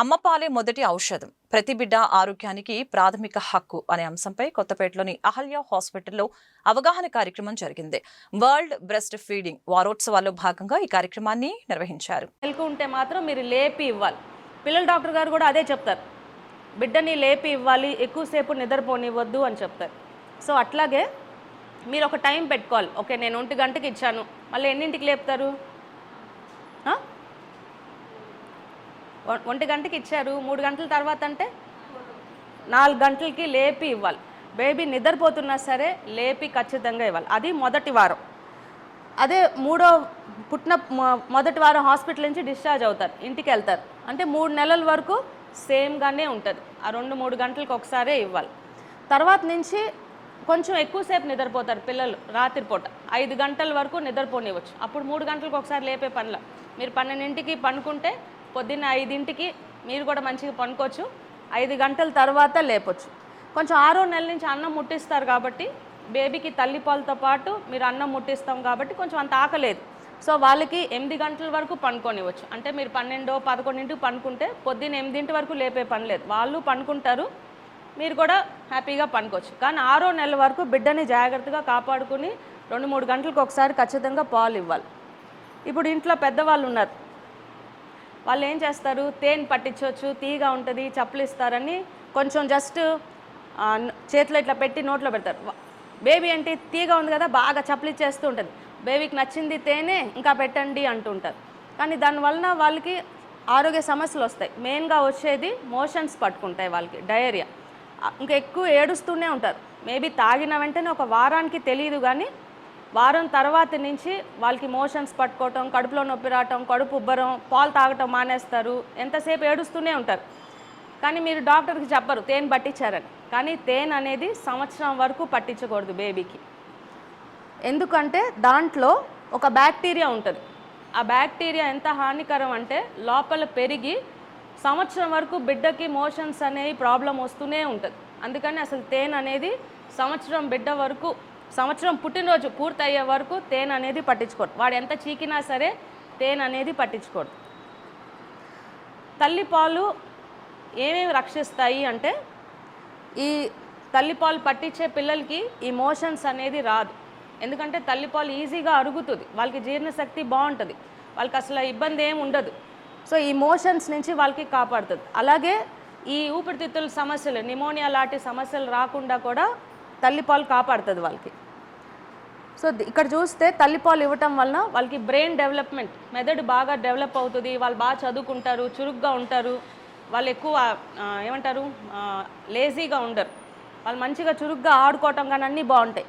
అమ్మపాలే మొదటి ఔషధం. ప్రతి బిడ్డ ఆరోగ్యానికి ప్రాథమిక హక్కు అనే అంశంపై కొత్తపేటలోని అహల్య హాస్పిటల్లో అవగాహన కార్యక్రమం జరిగింది. వరల్డ్ బ్రెస్ట్ ఫీడింగ్ వారోత్సవాల్లో భాగంగా ఈ కార్యక్రమాన్ని నిర్వహించారు. మెలకు ఉంటే మాత్రం మీరు లేపి ఇవ్వాలి. పిల్లల డాక్టర్ గారు కూడా అదే చెప్తారు. బిడ్డని లేపి ఇవ్వాలి ఎక్కువసేపు నిద్రపోనివ్వద్దు అని చెప్తారు. సో అట్లాగే మీరు ఒక టైం పెట్టుకోవాలి. ఓకే నేను ఒంటి గంటకి ఇచ్చాను. మళ్ళీ ఎన్నింటికి లేపుతారు? ఒంటి గంటకి ఇచ్చారు మూడు గంటల తర్వాత అంటే నాలుగు గంటలకి లేపి ఇవ్వాలి. బేబీ నిద్రపోతున్నా సరే లేపి ఖచ్చితంగా ఇవ్వాలి. అది మొదటి వారం. అదే మూడో పుట్టిన మొదటి వారం హాస్పిటల్ నుంచి డిశ్చార్జ్ అవుతారు ఇంటికి వెళ్తారు. అంటే మూడు నెలల వరకు సేమ్గానే ఉంటుంది. ఆ రెండు మూడు గంటలకు ఒకసారే ఇవ్వాలి. తర్వాత నుంచి కొంచెం ఎక్కువసేపు నిద్రపోతారు పిల్లలు రాత్రిపూట ఐదు గంటల వరకు నిద్రపోనివ్వచ్చు. అప్పుడు మూడు గంటలకు ఒకసారి లేపే పనిలో. మీరు పన్నెండింటికి పనుకుంటే పొద్దున్న ఐదింటికి మీరు కూడా మంచిగా పనుకోవచ్చు ఐదు గంటల తర్వాత లేపొచ్చు. కొంచెం ఆరో నెల నుంచి అన్నం ముట్టిస్తారు కాబట్టి బేబీకి తల్లిపాలతో పాటు మీరు అన్నం ముట్టిస్తాం కాబట్టి కొంచెం అంత ఆకలేదు. సో వాళ్ళకి ఎనిమిది గంటల వరకు పండుకొనివచ్చు అంటే మీరు పన్నెండో పదకొండింటికి పనుకుంటే పొద్దున్న ఎనిమిదింటి వరకు లేపే పని లేదు. వాళ్ళు పనుకుంటారు మీరు కూడా హ్యాపీగా పనుకోవచ్చు కానీ ఆరో నెల వరకు బిడ్డని జాగ్రత్తగా కాపాడుకుని రెండు మూడు గంటలకు ఒకసారి ఖచ్చితంగా పాలు ఇవ్వాలి. ఇప్పుడు ఇంట్లో పెద్దవాళ్ళు ఉన్నారు. వాళ్ళు ఏం చేస్తారు? తేనె పట్టించవచ్చు తీగా ఉంటుంది చప్పులు ఇస్తారని కొంచెం జస్ట్ చేతిలో ఇట్లా పెట్టి నోట్లో పెడతారు. బేబీ అంటే తీగా ఉంది కదా బాగా చప్పులు ఇచ్చేస్తూ ఉంటుంది. బేబీకి నచ్చింది తేనె ఇంకా పెట్టండి అంటూ ఉంటారు. కానీ దానివలన వాళ్ళకి ఆరోగ్య సమస్యలు వస్తాయి. మెయిన్గా వచ్చేది మోషన్స్ పట్టుకుంటాయి వాళ్ళకి డయేరియా. ఇంకా ఎక్కువ ఏడుస్తూనే ఉంటారు. మేబీ తాగిన వెంటనే ఒక వారానికి తెలియదు కానీ వారం తర్వాత నుంచి వాళ్ళకి మోషన్స్ పట్టుకోవటం కడుపులో నొప్పి రావటం కడుపు ఉబ్బరం పాలు తాగటం మానేస్తారు. ఎంతసేపు ఏడుస్తూనే ఉంటారు. కానీ మీరు డాక్టర్కి చెప్పరు తేనె పట్టించారని. కానీ తేనె అనేది సంవత్సరం వరకు పట్టించకూడదు బేబీకి. ఎందుకంటే దాంట్లో ఒక బ్యాక్టీరియా ఉంటుంది. ఆ బ్యాక్టీరియా ఎంత హానికరం అంటే లోపల పెరిగి సంవత్సరం వరకు బిడ్డకి మోషన్స్ అనేవి ప్రాబ్లం వస్తూనే ఉంటుంది. అందుకని అసలు తేనె అనేది సంవత్సరం బిడ్డ వరకు సంవత్సరం పుట్టినరోజు పూర్తయ్యే వరకు తేనె అనేది పట్టించుకోడు వాడు ఎంత చీకినా సరే తేనె అనేది పట్టించుకోడు. తల్లిపాలు ఏమేమి రక్షిస్తాయి అంటే ఈ తల్లిపాలు పట్టించే పిల్లలకి ఈ మోషన్స్ అనేది రాదు. ఎందుకంటే తల్లిపాలు ఈజీగా అరుగుతుంది. వాళ్ళకి జీర్ణశక్తి బాగుంటుంది. వాళ్ళకి అసలు ఇబ్బంది ఏమి ఉండదు. సో ఈ మోషన్స్ నుంచి వాళ్ళకి కాపాడుతుంది. అలాగే ఈ ఊపిరితిత్తుల సమస్యలు నిమోనియా లాంటి సమస్యలు రాకుండా కూడా తల్లిపాలు కాపాడుతుంది వాళ్ళకి. సో ఇక్కడ చూస్తే తల్లిపాలు ఇవ్వటం వలన వాళ్ళకి బ్రెయిన్ డెవలప్మెంట్ మెదడు బాగా డెవలప్ అవుతుంది వాళ్ళు బాగా చదువుకుంటారు చురుగ్గా ఉంటారు వాళ్ళు ఎక్కువ ఏమంటారు లేజీగా ఉండరు. వాళ్ళు మంచిగా చురుగ్గా ఆడుకోవటం కానీ అన్నీ బాగుంటాయి.